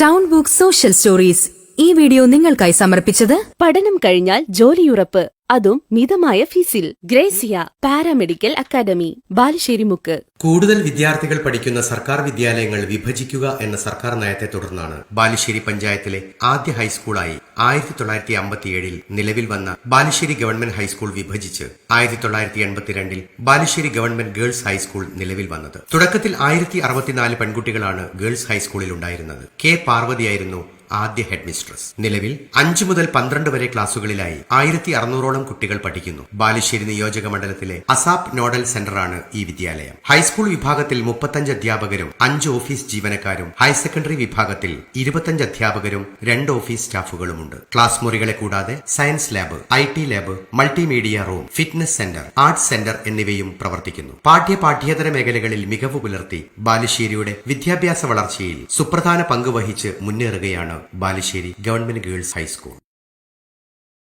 Town book social stories ഈ video നിങ്ങൾക്കായി സമർപ്പിച്ചത് പഠനം കഴിഞ്ഞാൽ ജോലിയുറപ്പ്. അതും മിതമായ ഫീസിൽ. ഗ്രേസിയ പാരാമെഡിക്കൽ അക്കാദമി ബാലുശ്ശേരിമുക്ക് കൂടുതൽ വിദ്യാർത്ഥികൾ പഠിക്കുന്ന സർക്കാർ വിദ്യാലയങ്ങൾ വിഭജിക്കുക എന്ന സർക്കാർ നയത്തെ തുടർന്നാണ് ബാലുശ്ശേരി പഞ്ചായത്തിലെ ആദ്യ ഹൈസ്കൂളായി ആയിരത്തി തൊള്ളായിരത്തി അമ്പത്തിയേഴിൽ നിലവിൽ വന്ന ബാലുശ്ശേരി ഗവൺമെന്റ് ഹൈസ്കൂൾ വിഭജിച്ച് ആയിരത്തി തൊള്ളായിരത്തി എൺപത്തിരണ്ടിൽ Balussery government girls high school നിലവിൽ വന്നത്. തുടക്കത്തിൽ ആയിരത്തി അറുപത്തിനാല് പെൺകുട്ടികളാണ് ഗേൾസ് ഹൈസ്കൂളിൽ ഉണ്ടായിരുന്നത്. കെ. പാർവതിയായിരുന്നു ആദ്യ ഹെഡ് മിസ്ട്രസ് നിലവിൽ അഞ്ചു മുതൽ പന്ത്രണ്ട് വരെ ക്ലാസുകളിലായി ആയിരത്തി അറുന്നൂറോളം കുട്ടികൾ പഠിക്കുന്നു. ബാലുശ്ശേരി നിയോജക മണ്ഡലത്തിലെ അസാപ് നോഡൽ സെന്ററാണ് ഈ വിദ്യാലയം. ഹൈസ്കൂൾ വിഭാഗത്തിൽ മുപ്പത്തഞ്ച് അധ്യാപകരും അഞ്ച് ഓഫീസ് ജീവനക്കാരും ഹയർ സെക്കൻഡറി വിഭാഗത്തിൽ ഇരുപത്തഞ്ച് അധ്യാപകരും രണ്ട് ഓഫീസ് സ്റ്റാഫുകളുമുണ്ട്. ക്ലാസ് മുറികളെ കൂടാതെ science lab I T lab multimedia room fitness centre arts centre എന്നിവയും പ്രവർത്തിക്കുന്നു. പാഠ്യ പാഠ്യേതര മേഖലകളിൽ മികവ് പുലർത്തി ബാലുശ്ശേരിയുടെ വിദ്യാഭ്യാസ വളർച്ചയിൽ സുപ്രധാന പങ്ക് വഹിച്ച് മുന്നേറുകയാണ് ബാലുശ്ശേരി ഗവൺമെന്റ് ഗേൾസ് ഹൈസ്കൂൾ.